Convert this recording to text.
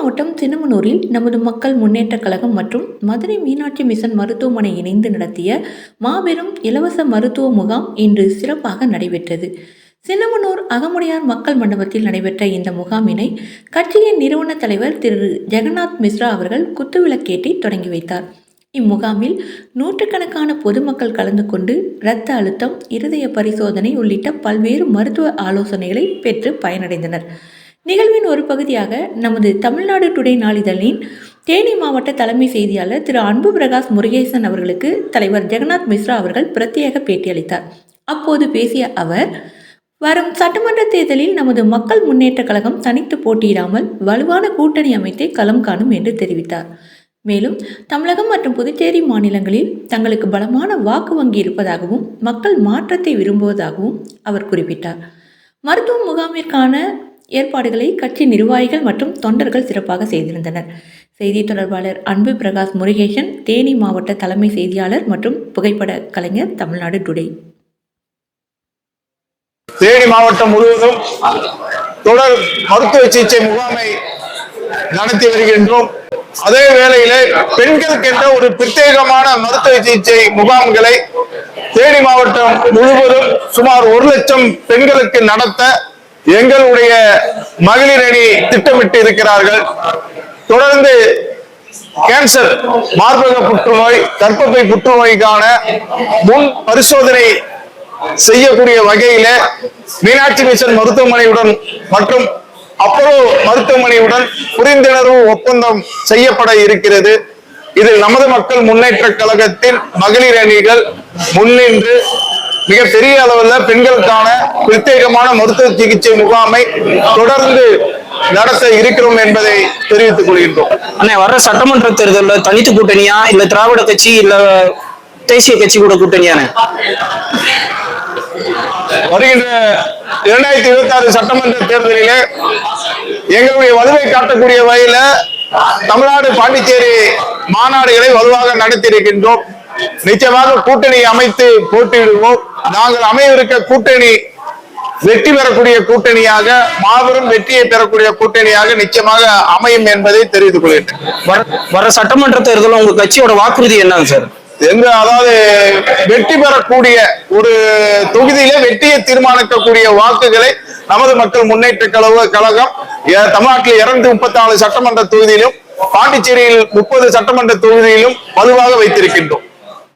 மாவட்டம் சின்னமனூரில் நமது மக்கள் முன்னேற்றக் கழகம் மற்றும் மதுரை மீனாட்சி மிஷன் மருத்துவமனை இணைந்து நடத்திய மாபெரும் இலவச மருத்துவ முகாம் இன்று சிறப்பாக நடைபெற்றது. சின்னமனூர் அகமுடையார் மக்கள் மண்டபத்தில் நடைபெற்ற இந்த முகாமினை கட்சியின் நிறுவன தலைவர் திரு ஜெகநாத் மிஸ்ரா அவர்கள் குத்துவிளக்கேட்டி தொடங்கி வைத்தார். இம்முகாமில் நூற்றுக்கணக்கான பொதுமக்கள் கலந்து கொண்டு இரத்த அழுத்தம் இருதய பரிசோதனை உள்ளிட்ட பல்வேறு மருத்துவ ஆலோசனைகளை பெற்று பயனடைந்தனர். நிகழ்வின் ஒரு பகுதியாக நமது தமிழ்நாடு டுடே நாளிதழின் தேனி மாவட்ட தலைமை செய்தியாளர் திரு அன்பு பிரகாஷ் முருகேசன் அவர்களுக்கு தலைவர் ஜெகநாத் மிஸ்ரா அவர்கள் பிரத்யேக பேட்டியளித்தார் அப்போது பேசிய அவர் வரும் சட்டமன்ற தேர்தலில் நமது மக்கள் முன்னேற்றக் கழகம் தனித்து போட்டியிடாமல் வலுவான கூட்டணி அமைத்தே களம் காணும் என்று தெரிவித்தார். மேலும் தமிழகம் மற்றும் புதுச்சேரி மாநிலங்களில் தங்களுக்கு பலமான வாக்கு வங்கி இருப்பதாகவும் மக்கள் மாற்றத்தை விரும்புவதாகவும் அவர் குறிப்பிட்டார். மருத்துவ முகாமிற்கான ஏற்பாடுகளை கட்சி நிர்வாகிகள் மற்றும் தொண்டர்கள் சிறப்பாக செய்திருந்தனர். செய்தி தொடர்பாளர் அன்பு பிரகாஷ் முருகேசன் தேனி மாவட்ட தலைமை செய்தியாளர் மற்றும் புகைப்பட கலைஞர் தமிழ்நாடு டுடே. தேனி மாவட்டம் முழுவதும் தொடர் மருத்துவ சிகிச்சை முகாமை நடத்தி வருகின்றோம். அதே வேளையிலே பெண்களுக்கென்ற ஒரு பிரத்யேகமான மருத்துவ சிகிச்சை முகாம்களை தேனி மாவட்டம் முழுவதும் சுமார் ஒரு லட்சம் பெண்களுக்கு நடத்த எங்களுடைய மகளிர் அணி திட்டமிட்டு இருக்கிறார்கள். தொடர்ந்து கேன்சர் மார்பக புற்றுநோய் கர்ப்பப்பை புற்றுநோய்க்கான முன் பரிசோதனை செய்யக்கூடிய வகையில மீனாட்சி மிஷன் மருத்துவமனையுடன் மற்றும் அப்போலோ மருத்துவமனையுடன் புரிந்துணர்வு ஒப்பந்தம் செய்யப்பட இருக்கிறது. இதில் நமது மக்கள் முன்னேற்ற கழகத்தின் மகளிர் அணிகள் முன்னின்று மிக பெரிய அளவில் பெண்களுக்கான பிரத்யேகமான மருத்துவ சிகிச்சை முகாமை தொடர்ந்து நடத்த இருக்கிறோம் என்பதை தெரிவித்துக் கொள்கின்றோம். அண்ணே வர்ற சட்டமன்ற தேர்தலில் தனித்து கூட்டணியா இல்ல திராவிட கட்சி இல்ல தேசிய கட்சி கூட கூட்டணியானே வருகின்ற இரண்டாயிரத்தி இருபத்தி ஆறு சட்டமன்ற தேர்தலிலே எங்களுடைய வலுவை காட்டக்கூடிய வகையில தமிழ்நாடு பாண்டிச்சேரி மாநாடுகளை வலுவாக நடத்தி இருக்கின்றோம் நிச்சயமாக கூட்டணி அமைத்து போட்டியிடுவோம். நாங்கள் அமையவிருக்க கூட்டணி வெற்றி பெறக்கூடிய கூட்டணியாக மாபெரும் வெற்றியை பெறக்கூடிய கூட்டணியாக நிச்சயமாக அமையும் என்பதை தெரிவித்துக் கொள்கிறேன். வர சட்டமன்ற தேர்தலில் உங்க கட்சியோட வாக்குறுதி என்னங்க சார்? எங்க அதாவது வெற்றி பெறக்கூடிய ஒரு தொகுதியிலே வெற்றியை தீர்மானிக்கக்கூடிய வாக்குகளை நமது மக்கள் முன்னேற்ற கழக கழகம் தமிழ்நாட்டில் இருநூத்தி முப்பத்தி நாலு சட்டமன்ற தொகுதியிலும் பாண்டிச்சேரியில் முப்பது சட்டமன்ற தொகுதியிலும் வலுவாக வைத்திருக்கின்றோம்.